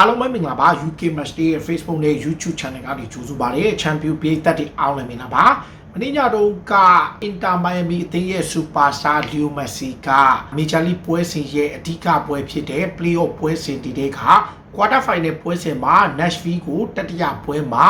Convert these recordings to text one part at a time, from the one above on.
အားလုံးပဲမင်္ဂလာပါ UK Match Day ရဲ့ Facebook နဲ့ YouTube Channel ကနေကြိုဆိုပါရစေ Champion ပြည်သက်တွေအားလုံးမင်္ဂလာပါမနေ့ညတုန်းက Inter Miami အသင်းရဲ့ Superstar Leo Messi က Major League ပွဲစဉ်ရဲ့အဓိကပွဲဖြစ်တဲ့ Playoff ပွဲစဉ်ဒီတဲ့က Quarter Final ပွဲစဉ်မှာ Nashville ကိုတတိယပွဲမှာ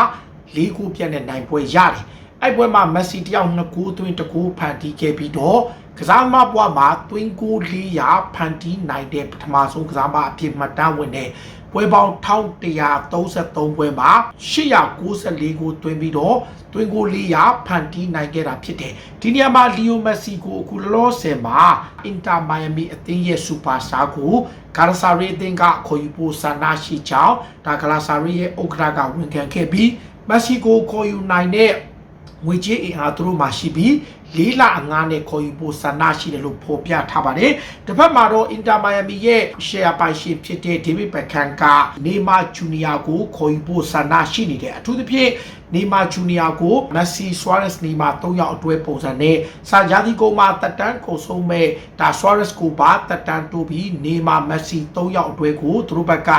၄ခုပြတ်တဲ့နိုင်ပွဲရတယ်အဲ့ပွဲမှာ Messi တယောက်2ဂိုးသွင်း1ဂိုးဖန်တီးခဲ့ပြီးတော့ ကစားမဘွားမှာသွင်းကို400ဖန်တီးနိုင်တဲ့ပထမဆုံးကစားမအဖြစ်မှတ်တမ်းဝင်တဲ့ပွဲပေါင်း1133ပွဲမှာ894ကိုသွင်းပြီးတော့သွင်းကို400ဖန်တီးနိုင်ခဲ့တာဖြစ်တယ်ဒီနေရာမှာလီယိုမက်ဆီကိုအခုလောလောဆယ်မှာအင်တာမိုင်ယာမီအသင်းရဲ့စူပါစတာကိုကာရဆာရီအသင်းကခေါ်ယူဖို့ဆန္ဒရှိကြောင်းဒါကာလာဆာရီရဲ့ဥက္ကဋ္ဌကဝန်ခံခဲ့ပြီးမက်ဆီကိုခေါ်ယူနိုင်တဲ့ငွေကြေးအင်အားသူတို့မှာရှိပြီး လေးလအငားနဲ့ခေါ်ယူဖို့ဆန္ဒရှိတယ်လို့ဖော်ပြထားပါတယ်။တစ်ဖက်မှာတော့အင်တာမိုင်ယာမီရဲ့ share ပိုင်ရှင်ဖြစ်တဲ့ဒေးဗစ်ဘက်ခန်ကနေမာဂျူနီယာကိုခေါ်ယူဖို့ဆန္ဒရှိနေတယ်။အထူးသဖြင့် နေမာဂျူနီယာကိုမက်ဆီဆွာရက်စ်နေမာ၃ယောက်အတွဲပုံစံနဲ့စာယာဒီကိုမှာတက်တန်းကိုဆုံးမဲ့ဒါဆွာရက်စ်ကိုပါတက်တန်းတိုးပြီးနေမာမက်ဆီ၃ယောက်အတွဲကိုသူတို့ဘက်က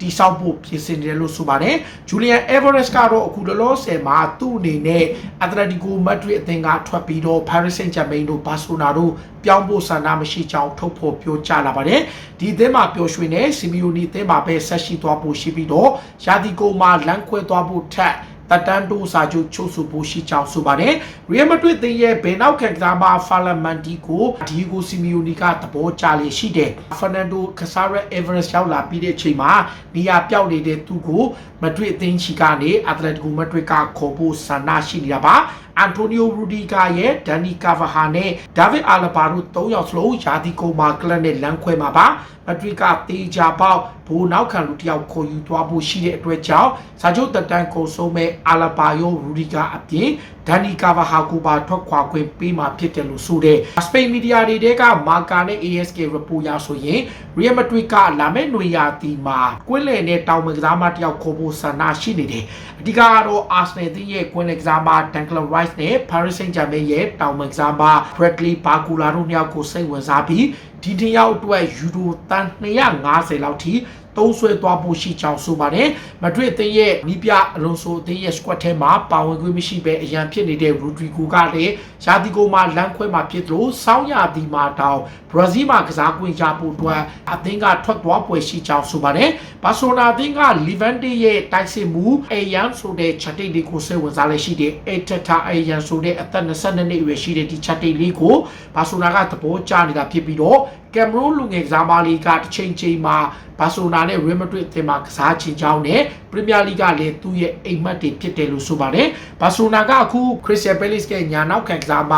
တိစောက်ဖို့ပြင်ဆင်တယ်လို့ဆိုပါတယ်။ဂျူလီယန်အေဗာရက်စ်ကတော့အခုလောလောဆယ်မှာသူ့အနေနဲ့အက်တလက်တီကိုမက်ဒရစ်အသင်းကထွက်ပြီးတော့ Paris Saint-Germain တို့ဘာစီလိုနာတို့ပြောင်းဖို့ဆန္ဒမရှိကြောင်းထုတ်ဖော်ပြောကြားလာပါတယ်။ဒီအသင်းမှာပျော်ရွှင်တဲ့စီမီယိုနီအသင်းမှာပဲဆက်ရှိသွားဖို့ရှိပြီးတော့ယာဒီကိုမှာလမ်းခွဲသွားဖို့ထက် တတန်တိုစာချုပ်ချုပ်ဆိုဖို့ရှိကြောင်းဆိုပါတယ်။ Real Madrid သင်းရဲ့ဘယ်နောက်ခံကစားမဖာလမန်တီကိုဒီဂိုစီမီယိုနီကသဘောကျလေရှိတယ်။ Fernando Casares Everest ရောက်လာပြီးတဲ့အချိန်မှာနေရာပြောက်နေတဲ့သူကိုမဒရစ်အသင်းချီကနေအက်တလက်တီကိုမဒရစ်ကခေါ်ဖို့ဆန္ဒရှိနေတာပါ။အန်တိုနီယိုရူဒီဂါရဲ့ဒန်နီကာဗာဟာနဲ့ဒါဗစ်အာလဘာတို့၃ယောက်စလုံးယာဒီကိုမာကလပ်နဲ့လမ်းခွဲမှာပါမက်ဒရစ်ကတေချာပေါက်ဘိုးနောက်ခံလူတယောက်ခေါ်ယူသွားဖို့ရှိတဲ့အတွက်ကြောင့်စာချုပ်တက်တန်းကိုဆုံးမဲ့အာလဘာယိုရူဒီဂါအပြင် ဒန်နီကာဗာဟာကိုပါထွက်ခွာခွင့်ပေးမှာဖြစ်တယ်လို့ဆိုတဲ့စပိန်မီဒီယာတွေကမာကာနဲ့ ASK report ရဆိုရင် Real Madrid ကလာမယ့်နွေရာသီမှာကွင်းလယ်နဲ့တောင်ပန်ကစားမတယောက်ခေါ်ဖို့ဆန္ဒရှိနေတယ်အဓိကကတော့ Arsenal တင်းရဲ့ကွင်းလယ်ကစားမ Declan Rice နဲ့ Paris Saint-Germain ရဲ့တောင်ပန်ကစားမ Bradley Barcola တို့နှစ်ယောက်ကိုစိတ်ဝင်စားပြီးဒီတစ်ယောက်အတွက်ယူရိုတန်250လောက်ထိ သုံးဆွဲသွားဖို့ရှိကြောင်းဆိုပါတယ်မဒရစ်အသင်းရဲ့နီးပြအလွန်ဆိုအသင်းရဲ့ squad ထဲမှာပါဝင်ခွင့်မရှိဘဲအရန်ဖြစ်နေတဲ့ Rodrigo ကလည်းယာတီကိုမှာလမ်းခွဲမှာဖြစ်လို့စောင်းရာသီမှာတောင်ဘရာဇီးမှာကစားခွင့်ရဖို့အတွက်အသင်းကထွက်သွားပွဲရှိကြောင်းဆိုပါတယ်ဘာဆိုနာအသင်းက Levante ရဲ့တိုက်စစ်မှုအယန်ဆိုတဲ့ချက်တိတ်လေးကိုစိတ်ဝင်စားလက်ရှိတဲ့အေတတာအယန်ဆိုတဲ့အသက်22နှစ်အရွယ်ရှိတဲ့ဒီချက်တိတ်လေးကိုဘာဆိုနာကသဘောကျနေတာဖြစ်ပြီးတော့ကင်မရွန်လူငယ်ကစားမလေးကတစ်ချိန်ချိန်မှာဘာဆိုနာနဲ့ Real Madrid အသင်းမှာကစားချင်ကြောင်းနဲ့ပရီးမီးယားလိကလည်းသူ့ရဲ့အိမ်မက်တွေဖြစ်တယ်လို့ဆိုပါတယ်။ဘာဆိုနာကအခု Crystal Palace ကညာနောက်ခံကစားမ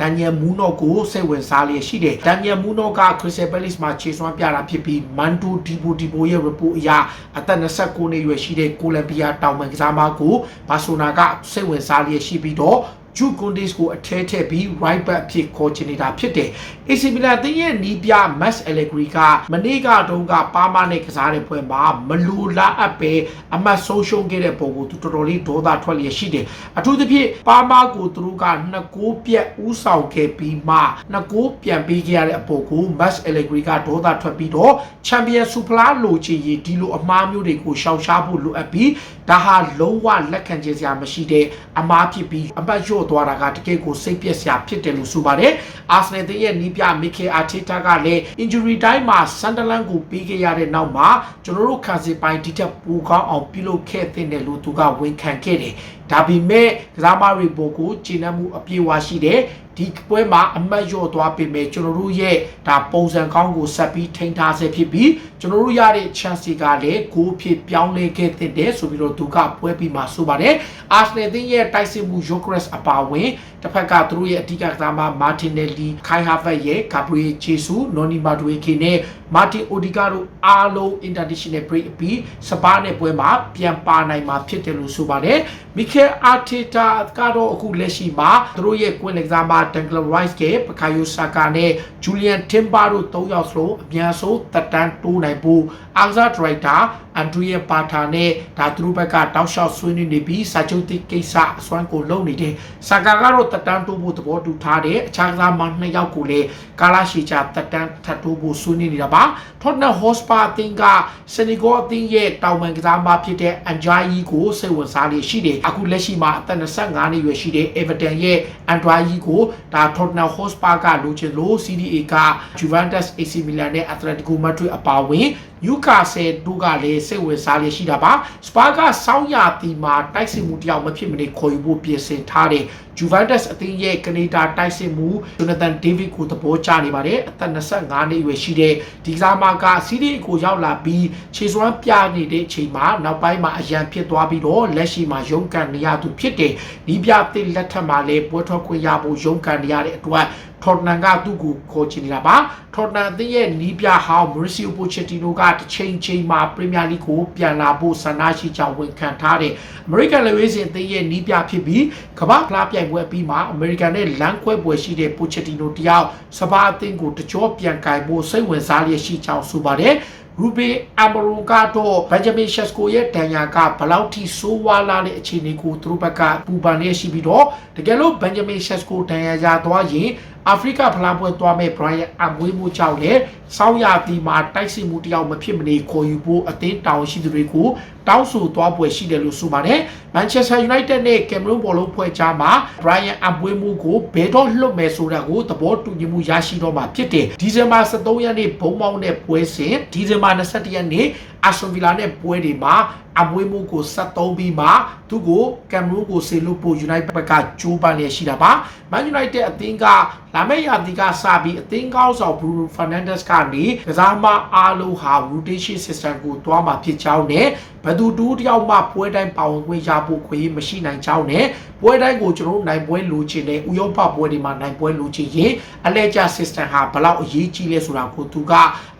ဒန်နီယယ်မူနော့ကိုစိတ်ဝင်စားလျက်ရှိတယ်။ဒန်နီယယ်မူနော့က Crystal Palace မှာခြေစွမ်းပြတာဖြစ်ပြီး Mando Deportivo ရဲ့ report အရအသက်29နှစ်အရွယ်ရှိတဲ့ကိုလံဘီယာတောင်ပန်ကစားမကိုဘာဆိုနာကစိတ်ဝင်စားလျက်ရှိပြီးတော့ ဂျူကွန်ဒီစ်ကိုအထဲထည့်ပြီး right back အဖြစ်ခေါ်ချင်နေတာဖြစ်တယ်။ AC Milan တင်းရဲ့နီးပြ Max Allegri ကမနေ့ကတုန်းကပါမာနဲ့ကစားတဲ့ပွဲမှာမလူလာအပ်ပဲအမတ်ဆုံးရှုံးခဲ့တဲ့ပုံကိုသူတော်တော်လေးဒေါသထွက်လျက်ရှိတယ်။အထူးသဖြင့်ပါမာကိုသူတို့ကနှစ်ကိုးပြက်ဥဆောင်ခဲ့ပြီးမှနှစ်ကိုးပြန်ပေးခဲ့ရတဲ့အပေါ်ကို Max Allegri ကဒေါသထွက်ပြီးတော့ Champion Super လိုချင်ရင်ဒီလိုအမားမျိုးတွေကိုရှောင်ရှားဖို့လိုအပ်ပြီးဒါဟာလုံးဝလက်ခံခြင်းစရာမရှိတဲ့အမားဖြစ်ပြီးအပတ်လျှော့သွားတာကတကယ်ကိုစိတ်ပျက်စရာဖြစ်တယ်လို့ဆိုပါတယ်။ Arsenal ရဲ့နီးပြမီကေအာတီတာကလည်း injury တိုင်းမှာ Sunderland ကိုပေးခဲ့ရတဲ့နောက်မှာကျွန်တော်တို့ခံစစ်ပိုင်းဒီထက်ပိုကောင်းအောင်ပြုလုပ်ခဲ့တဲ့လို့သူကဝန်ခံခဲ့တယ်။ဒါပေမဲ့ကစားမတွေပေါ်ကိုကျဉ်းနှံမှုအပြည့်အဝရှိတဲ့ ဒီပွဲမှာအမတ်လျော့သွားပေမဲ့ကျွန်တော်တို့ရဲ့ဒါပုံစံကောင်းကိုဆက်ပြီးထိန်းထားဆဲဖြစ်ပြီးကျွန်တော်တို့ရတဲ့ chance ကလည်းဂိုးဖြစ်ပြောင်းလဲခဲ့တဲ့ဆိုပြီးတော့သူကပွဲပြီးမှဆိုပါတယ် Arsenal တင်းရဲ့တိုက်စစ်မှု Jokeres အပါဝင်တစ်ဖက်ကသူတို့ရဲ့အဓိကကစားမ Martinelli, Kai Havertz ရဲ့ Gabriel Jesus, Noni Madueke နဲ့ Martin Odegaard တို့အားလုံး international break အပြီးစပါးနဲ့ပွဲမှာပြန်ပါနိုင်မှာဖြစ်တယ်လို့ဆိုပါတယ်။ Mikel Arteta ကတော့အခုလက်ရှိမှာသူတို့ရဲ့ကွင်းလက်ကစားမ Declan Rice က Bukayo Saka နဲ့ Julian Timber တို့၃ယောက်စလုံးအများဆုံးသက်တမ်းတိုးနိုင်ဖို့ Arsenal Director Andrea Pata နဲ့ဒါသူတို့ဘက်ကတောက်လျှောက်ဆွေးနွေးနေပြီးစာချုပ်တိကိစ္စအစွမ်းကိုလုပ်နေတယ်။ Saka ကတော့တက်တန်းတိုးဖို့သဘောတူထားတဲ့အခြားကစားမနှစ်ယောက်ကိုလည်းကာလာရှီချာတက်တန်းထပ်တိုးဖို့ဆွေးနွေးနေတာပါထော့နမ်ဟော့စပါအသင်းကစနီဂေါအသင်းရဲ့တောင်ပန်ကစားမဖြစ်တဲ့အန်ဂျာယီကိုစိတ်ဝင်စားနေရှိတယ်အခုလက်ရှိမှာအသက်25နှစ်ရွယ်ရှိတဲ့ Everton ရဲ့အန်ဒရာယီကိုဒါ Tottenham Hotspur ကလိုချင်လို့ CDA က Juventus AC Milan နဲ့ Atletico Madrid အပါအဝင် Newcastle တို့ကလည်းစိတ်ဝင်စားလျက်ရှိတာပါစပါကစောင်းရတီမှာတိုက်စစ်မှုတယောက်မဖြစ်မနေခေါ်ယူဖို့ပြင်ဆင်ထားတဲ့ Juventus အသင်းရဲ့ကနေဒါတိုက်စစ်မှု Jonathan David ကိုသဘောကျနေပါတယ်အသက်25နှစ်အရွယ်ရှိတဲ့ဒီကစားမကစီးရီးကိုရောက်လာပြီးခြေစွမ်းပြနေတဲ့အချိန်မှာနောက်ပိုင်းမှာအရန်ဖြစ်သွားပြီးတော့လက်ရှိမှာရုန်းကန်နေရသူဖြစ်တယ်နီးပြသစ်လက်ထက်မှာလည်းပွဲထွက်ခွင့်ရဖို့ရုန်းကန်နေရတဲ့အတွက်ထော်တနန်ကသူ့ကိုခေါ်ချင်နေတာပါထော်တနန်အသင်းရဲ့နီးပြဟောင်းမရီစီယိုပိုချက်တီနိုကတစ်ချိန်ချိန်မှာပရီးမီယာလိကိုပြန်လာဖို့ဆန္ဒရှိကြောင်းဝန်ခံထားတဲ့အမေရိကန်လေဝေးစင်အသင်းရဲ့နီးပြဖြစ်ပြီးကမ္ဘာဖလားပြိုင်ပွဲအပြီးမှာအမေရိကန်နဲ့လမ်းခွဲပွဲရှိတဲ့ပိုချက်တီနိုတယောက်စပါအသင်းကိုတကြောပြန်ကင်ဖို့စိတ်ဝင်စားလျက်ရှိကြောင်းဆိုပါတယ်ရူဘီအမရိုကတော့ဘန်ဂျမင်ရှက်စကိုရဲ့ဒဏ်ရာကဘလောက်ထိဆိုးဝါးလာတဲ့အခြေအနေကိုသူတို့ဘက်ကပူပန်နေရှိပြီးတော့တကယ်လို့ဘန်ဂျမင်ရှက်စကိုဒဏ်ရာရသွားရင်အာဖရိကဖလားပွဲသွားမဲ့ Brian အမွေးမှုကြောင့်လည်းစောင်းရတီမှာတိုက်စစ်မှုတယောက်မဖြစ်မနေခေါ်ယူဖို့အသင်းတောင်ရှိသူတွေကို တောင်းဆိုသွားပွဲရှိတယ်လို့ဆိုပါတယ်။ Manchester United နဲ့ Cameroon ဘောလုံးဖွဲ့ကြားမှာ Brian အမွေးမှုကိုဘယ်တော့လွတ်မယ်ဆိုတာကိုသဘောတူညီမှုရရှိတော့မှာဖြစ်တယ်။ဒီဇင်ဘာ23ရက်နေ့ဘုံမောင်းတဲ့ပွဲစဉ်ဒီဇင်ဘာ22ရက်နေ့အာဆွန်ဗီလာနဲ့ပွဲတွေမှာအမွေးမှုကို73ပြီးမှသူ့ကိုကမ်မရူးကိုဆေလို့ပို့ United ဘက်ကကြိုးပမ်းနေရှိတာပါ Man United အသင်းကလာမယ့်ရာသီကစပြီးအသင်းကောင်းဆောင် Bruno Fernandes ကနေကစားမအားလုံးဟာ rotation system ကိုတွားမှာဖြစ်ကြောင်းနဲ့ဘယ်သူတူးတယောက်မှပွဲတိုင်းပါဝင်ခွင့်ရဖို့ခွင့်မရှိနိုင်ကြောင်းနဲ့ပွဲတိုင်းကိုကျွန်တော်တို့နိုင်ပွဲလိုချင်တဲ့ဥရောပပွဲတွေမှာနိုင်ပွဲလိုချင်ရင်အလဲကျ system ဟာဘလောက်အရေးကြီးလဲဆိုတာကိုသူက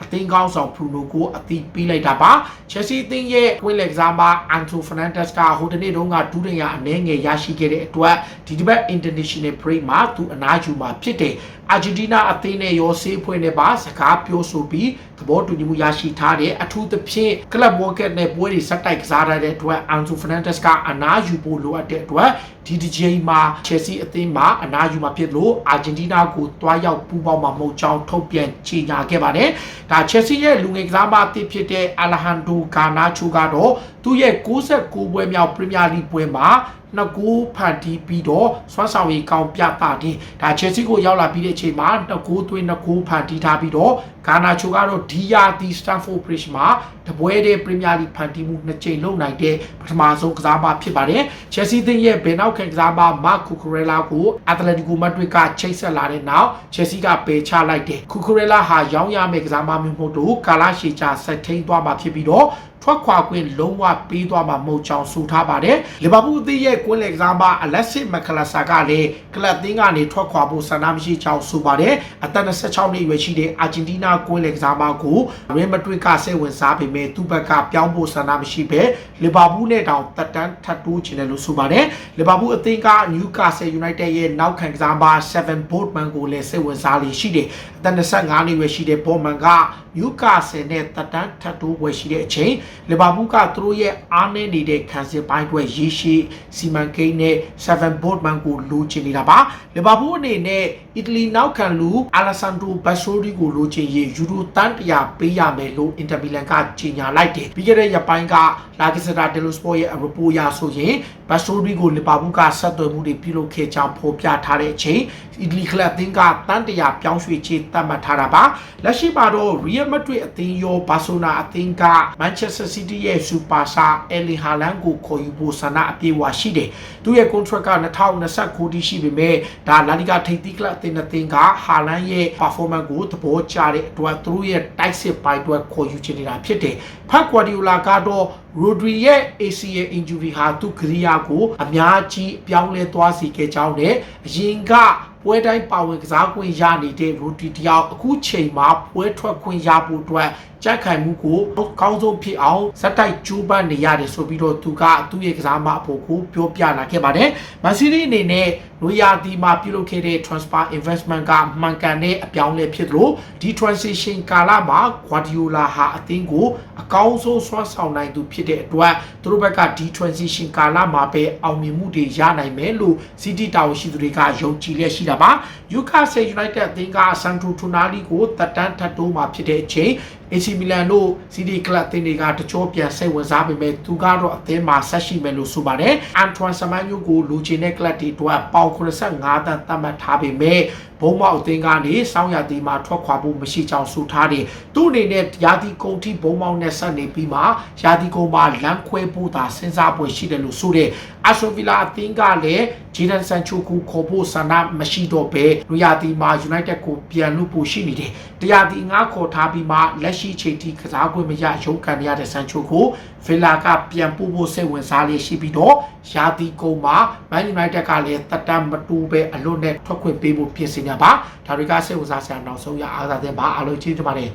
အသင်းကောင်းဆောင် Bruno ကိုအသိပေးလိုက်တာပါ Chelsea အသင်းရဲ့ကွင်းလက်ကစားမ Anto Fernandes ကဟိုတနေ့တုန်းကဒူးရင်ရအနှဲငယ်ရရှိခဲ့တဲ့အတွက်ဒီတစ်ပတ် international break မှာသူအနားယူမှာဖြစ်တယ်အာဂျင်တီးနားအသင်းနဲ့ရောဆေးဖွဲ့နဲ့ပါစကားပြောဆိုပြီးသဘောတူညီမှုရရှိထားတဲ့အထူးသဖြင့်ကလပ်ဝေါ်ကက်နဲ့ပွဲတွေစက်တိုက်ကစားရတဲ့အတွက်အန်ဆိုဖရနန်ဒက်စ်ကအနားယူဖို့လိုအပ်တဲ့အတွက်ဒီဒီဂျိမှာချယ်ဆီအသင်းမှာအနားယူမှာဖြစ်လို့အာဂျင်တီးနားကိုတွားရောက်ပူးပေါင်းမှာမဟုတ်ကြောင်းထုတ်ပြန်ကြေညာခဲ့ပါတယ်။ဒါချယ်ဆီရဲ့လူငယ်ကစားမအသစ်ဖြစ်တဲ့အလဟန်ဒိုဂါနာချိုကတော့ သူ့ရဲ့69ပွဲမြောက်ပရီးမီယာလိပွဲမှာနှစ်ကူဖန်တီးပြီးတော့စွမ်းဆောင်ရည်ကောင်းပြတာတယ်ဒါချယ်ဆီကိုရောက်လာပြီးတဲ့အချိန်မှာနှစ်ကူသွင်းနှစ်ကူဖန်တီးထားပြီးတော့ဂါနာချိုကတော့ဒီယာတီစတန်ဖို့ဘရစ်မှာတပွဲတဲ့ပရီးမီယာလိဖန်တီးမှုနှစ်ကြိမ်လုပ်နိုင်တဲ့ပထမဆုံးကစားမဖြစ်ပါတယ်ချယ်ဆီသင်းရဲ့ဘယ်နောက်ခံကစားမမာကူကူရဲလာကိုအက်တလက်တီကိုမက်ဒရစ်ကချိတ်ဆက်လာတဲ့နောက်ချယ်ဆီကပယ်ချလိုက်တယ်ကူကူရဲလာဟာရောင်းရမယ့်ကစားမမျိုးမဟုတ်တော့ကာလာရှီချာဆက်ထိန်သွားမှာဖြစ်ပြီးတော့ ထွက်ခွာခွင့်လုံးဝပေးသွားမှာမဟုတ်ကြောင်းဆိုထားပါတယ်လီဗာပူးအသင်းရဲ့ကွင်းလက်ကစားမအလက်စစ်မကလဆာကလည်းကလပ်သင်းကနေထွက်ခွာဖို့ဆန္ဒမရှိကြောင်းဆိုပါတယ်အသက်26နှစ်အရွယ်ရှိတဲ့အာဂျင်တီးနားကွင်းလက်ကစားမကိုရီမက်ဒရစ်ကစိတ်ဝင်စားပေမဲ့သူ့ဘက်ကပြောင်းဖို့ဆန္ဒမရှိပဲလီဗာပူးနဲ့တောင်တက်တန်းထပ်တိုးချင်တယ်လို့ဆိုပါတယ်လီဗာပူးအသင်းကနယူကာဆယ်ယူနိုက်တက်ရဲ့နောက်ခံကစားမ7 Boatman ကိုလည်းစိတ်ဝင်စားလေးရှိတယ်အသက်25နှစ်အရွယ်ရှိတဲ့ Boatman ကနယူကာဆယ်နဲ့တက်တန်းထပ်တိုးဝယ်ရှိတဲ့အချိန်လီဗာပူးကသူတို့ရဲ့အားနည်းနေတဲ့ခံစစ်ပိုင်းတွေရေရှည်စီမံကိန်းနဲ့7 Boatman ကိုလိုချင်နေတာပါလီဗာပူးအနေနဲ့အီတလီနောက်ခံလူအာလက်ဆန်ဒရိုဘတ်ဆိုရီကိုလိုချင်ရင်ယူရိုတန်100ပေးရမယ်လို့အင်တာမီလန်ကကြေညာလိုက်တယ်ပြီးခဲ့တဲ့ရက်ပိုင်းကလာကစ္စတာဒယ်လိုစပေါ်ရဲ့အရပိုရဆိုရင်ဘတ်ဆိုရီကိုလီဗာပူးကဆက်သွယ်မှုတွေပြုလုပ်ခဲ့ကြောင်းဖော်ပြထားတဲ့အချိန်အီတလီကလပ်အသင်းကတန်100ပြောင်းရွှေ့ချေတတ်မှတ်ထားတာပါလက်ရှိမှာတော့ Real Madrid အသင်းရောဘာဆိုနာအသင်းက Manchester City ရဲ့စူပါစတာအယ်လီဟာလန်ကိုခေါ်ယူဖို့ဆန္ဒအပြည့်အဝရှိတယ်။သူ့ရဲ့ contract က2029တိရှိပေမဲ့ဒါလာလီဂါထိပ်သီးကလပ်အသင်းအသင်းကဟာလန်ရဲ့ performance ကိုသဘောကျတဲ့အတွက်သူတို့ရဲ့တိုက်စစ်ပိုင်းအတွက်ခေါ်ယူချင်နေတာဖြစ်တယ်။ဖတ်ကွာဒီယိုလာကတော့ Rodri ရဲ့ ACL injury ဟာသူ့ကရိယာကိုအများကြီးပြောင်းလဲသွားစေခဲ့ကြောင်းနဲ့အရင်က ပွဲတိုင်းပါဝင်ကစားခွင့်ရနေတဲ့ Rodri တယောက်အခုချိန်မှာပွဲထွက်ခွင့်ရဖို့အတွက်ကြက်ခိုင်မှုကိုအကောင်းဆုံးဖြစ်အောင်စက်တိုက်ကျူးပန်းနေရတယ်ဆိုပြီးတော့သူကသူ့ရဲ့ကစားမအဖို့ကိုပြောပြလာခဲ့ပါတယ်မန်စီးတီးအနေနဲ့နွေရာသီမှာပြုလုပ်ခဲ့တဲ့ transfer investment ကမှန်ကန်တဲ့အပြောင်းအလဲဖြစ်သလိုဒီ transition ကာလမှာ Guardiola ဟာအသင်းကိုအကောင်းဆုံးဆွမ်းဆောင်နိုင်သူဖြစ်တဲ့အတွက်သူတို့ဘက်ကဒီ transition ကာလမှာပဲအောင်မြင်မှုတွေရနိုင်မယ်လို့ City တာဝန်ရှိသူတွေကယုံကြည်လျက်ရှိတာပါ Newcastle United အသင်းက Sandro Tonali ကိုတက်တန်းထပ်တိုးမှာဖြစ်တဲ့အချိန် AC Milan တို့ City Club အသင်းတွေကတချို့ပြန်စိတ်ဝင်စားပေမဲ့သူကတော့အသင်းမှာဆက်ရှိမယ်လို့ဆိုပါတယ်။ Antoine Semenyo ကိုလူချင်တဲ့ club တွေအတွက်ပေါင်85တန်းသတ်မှတ်ထားပေမဲ့ဘုံမောက်အသင်းကနေစောင်းရသည်မှာထွက်ခွာဖို့မရှိကြောင်းဆိုထားတယ်။သူ့အနေနဲ့ရာသီကုန်ထိဘုံမောက်နဲ့ဆက်နေပြီးမှရာသီကုန်မှာလမ်းခွဲဖို့သာစဉ်းစားပွဲရှိတယ်လို့ဆိုတဲ့အာဆိုဗီလာအသင်းကလည်းဂျီဒန်ဆန်ချိုကိုခေါ်ဖို့ဆန္ဒမရှိတော့ဘဲလူရာသီမှာ United ကိုပြန်လို့ပိုရှိနေတယ်။တရားဒီငါခေါ်ထားပြီးမှလက်ရှိချိန်ထိကစားခွင့်မရရုန်းကန်ရတဲ့ဆန်ချိုကိုဗီလာကပြန်ပို့ဖို့စိတ်ဝင်စားလေးရှိပြီးတော့ရာသီကုန်မှာ Man United ကလည်းတက်တမ်းမတူပဲအလွတ်နဲ့ထွက်ခွင့်ပေးဖို့ပြင်ဆင်ကြပါဒါတွေကစိတ်ဝင်စားစရာနောက်ဆုံးရအားသာတဲ့ပါအားလုံးကျေးဇူးတင်ပါတယ်